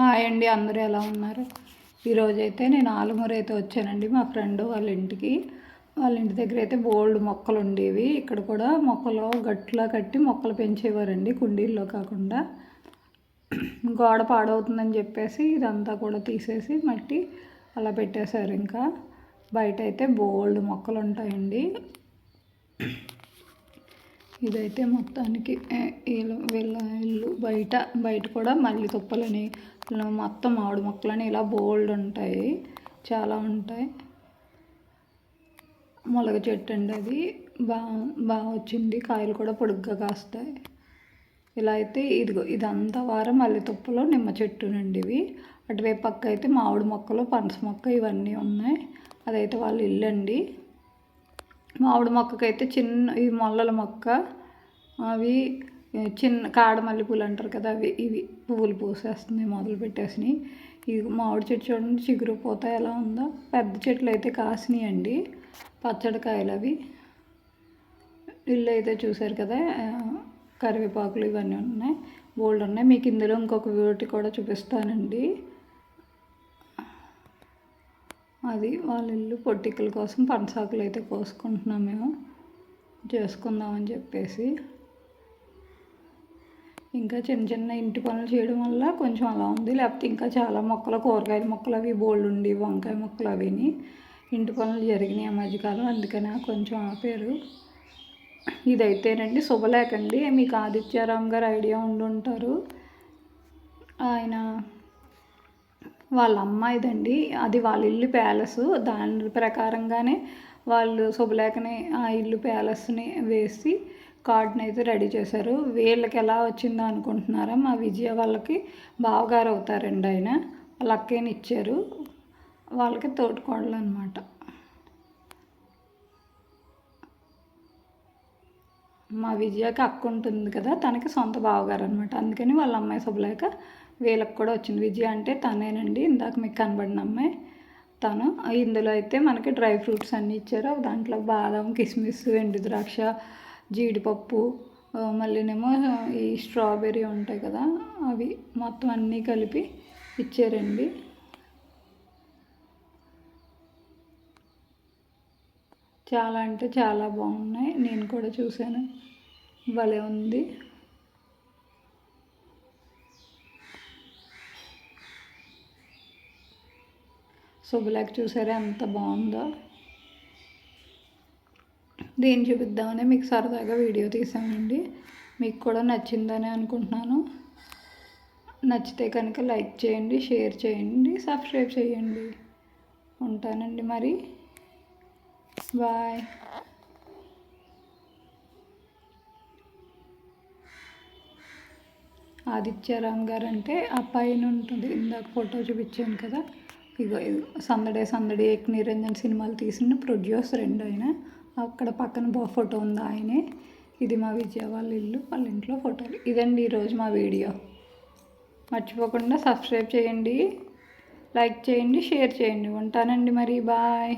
Hi అండి అందరూ ఎలా ఉన్నారు? ఈరోజు అయితే నేను ఆలుమూరు అయితే వచ్చానండి మా ఫ్రెండ్ వాళ్ళ ఇంటికి. వాళ్ళ ఇంటి దగ్గర అయితే బోల్డ్ మొక్కలు ఉండేవి. ఇక్కడ కూడా మొక్కలు గట్లా కట్టి మొక్కలు పెంచేవారండి కుండీల్లో కాకుండా. గోడ పాడవుతుందని చెప్పేసి ఇదంతా కూడా తీసేసి మట్టి అలా పెట్టేశారు ఇంకా. బయట అయితే బోల్డ్ మొక్కలు ఉంటాయండి ఇదైతే మొత్తానికి వీళ్ళ ఇల్లు బయట బయట కూడా మళ్ళీ తుప్పలని మొత్తం మామిడి మొక్కలని ఇలా బోల్డ్ ఉంటాయి. చాలా ఉంటాయి. మొలగ చెట్టు అండి అది. బాగా బాగా వచ్చింది. కాయలు కూడా పొడుగ్గా కాస్తాయి. ఇలా అయితే ఇదిగో ఇదంతా వారం మల్లె తుప్పలో నిమ్మ చెట్టునండి ఇవి. అటువైపు పక్క అయితే మామిడి మొక్కలు పనస మొక్క ఇవన్నీ ఉన్నాయి. అదైతే వాళ్ళ ఇల్లు అండి మామిడి మొక్కకైతే చిన్న ఈ మొల్లల మొక్క అవి చిన్న కాడ మల్లెపూలు అంటారు కదా అవి ఇవి పువ్వులు పూసేస్తున్నాయి మొదలు పెట్టేసినాయి. ఇవి మామిడి చెట్టు చూడండి చిగురు పోత ఎలా ఉందో. పెద్ద చెట్లు అయితే కాసినాయి అండి పచ్చడి కాయలు అవి. ఇల్లు అయితే చూశారు కదా కరివేపాకులు ఇవన్నీ ఉన్నాయి బోల్డ్ ఉన్నాయి. మీకు ఇందులో ఇంకొక బ్యూటీ కూడా చూపిస్తానండి. అది వాళ్ళ ఇల్లు పొట్టికల కోసం పనసాకులు అయితే కోసుకుంటున్నాం మేము. చేసుకుందామని చెప్పేసి. ఇంకా చిన్న చిన్న ఇంటి పనులు చేయడం వల్ల కొంచెం అలా ఉంది. లేకపోతే ఇంకా చాలా మొక్కలు కూరగాయల మొక్కలు అవి బోల్డ్ ఉండి వంకాయ మొక్కలు అవిని ఇంటి పనులు జరిగినాయి ఆ మధ్యకాలం. అందుకని కొంచెం ఆపారు. ఇదైతేనండి శుభలేఖ అండి. మీకు ఆదిత్యారామ్ గారు ఐడియా ఉండుంటారు. ఆయన వాళ్ళ అమ్మాయిదండి. అది వాళ్ళ ఇల్లు ప్యాలెస్. దాని ప్రకారంగానే వాళ్ళు శుభలేఖని ఆ ఇల్లు ప్యాలెస్ని వేసి కార్డ్ని అయితే రెడీ చేశారు. వీళ్ళకి ఎలా వచ్చిందో అనుకుంటున్నారా? మా విజయ వాళ్ళకి బావగారు అవుతారండి ఆయన. వాళ్ళ అక్కయ్యని ఇచ్చారు. వాళ్ళకి తోటికోడలు అనమాట మా విజయకి అక్క ఉంటుంది కదా తనకి సొంత బావగారు అనమాట అందుకని వాళ్ళ అమ్మాయి శుభలేక వీళ్ళకి కూడా వచ్చింది. విజయ అంటే తనేనండి ఇందాక మీకు కనబడిన అమ్మాయి. తను ఇందులో అయితే మనకి డ్రై ఫ్రూట్స్ అన్నీ ఇచ్చారు. దాంట్లో బాదం కిస్మిస్ ఎండు ద్రాక్ష జీడిపప్పు మళ్ళీనేమో ఈ స్ట్రాబెర్రీ ఉంటాయి కదా అవి మొత్తం అన్నీ కలిపి ఇచ్చారండి. చాలా అంటే చాలా బాగున్నాయి. నేను కూడా చూశాను. భలే ఉంది. శుభలేఖ చూసారా? ఎంత బాగుందో. దీన్ని చూపిద్దామని మీకు సరదాగా వీడియో తీసామండి. మీకు కూడా నచ్చిందని అనుకుంటున్నాను. నచ్చితే కనుక లైక్ చేయండి షేర్ చేయండి సబ్స్క్రైబ్ చేయండి. ఉంటానండి మరి. బాయ్. ఆదిత్యరామ్ గారు అంటే ఆ పైన ఉంటుంది. ఇందాక ఫోటో చూపించాను కదా. ఇగో సందడే సందడి ఏక్ నిరంజన్ సినిమాలు తీసిన ప్రొడ్యూసర్ అండి ఆయన. అక్కడ పక్కన ఫోటో ఉంది ఆయనే. ఇది మా విజయ వాళ్ళ ఇల్లు. వాళ్ళ ఇంట్లో ఫోటోలు. ఇదండి ఈరోజు మా వీడియో. మర్చిపోకుండా సబ్స్క్రైబ్ చేయండి. లైక్ చేయండి షేర్ చేయండి. ఉంటానండి మరి. బాయ్.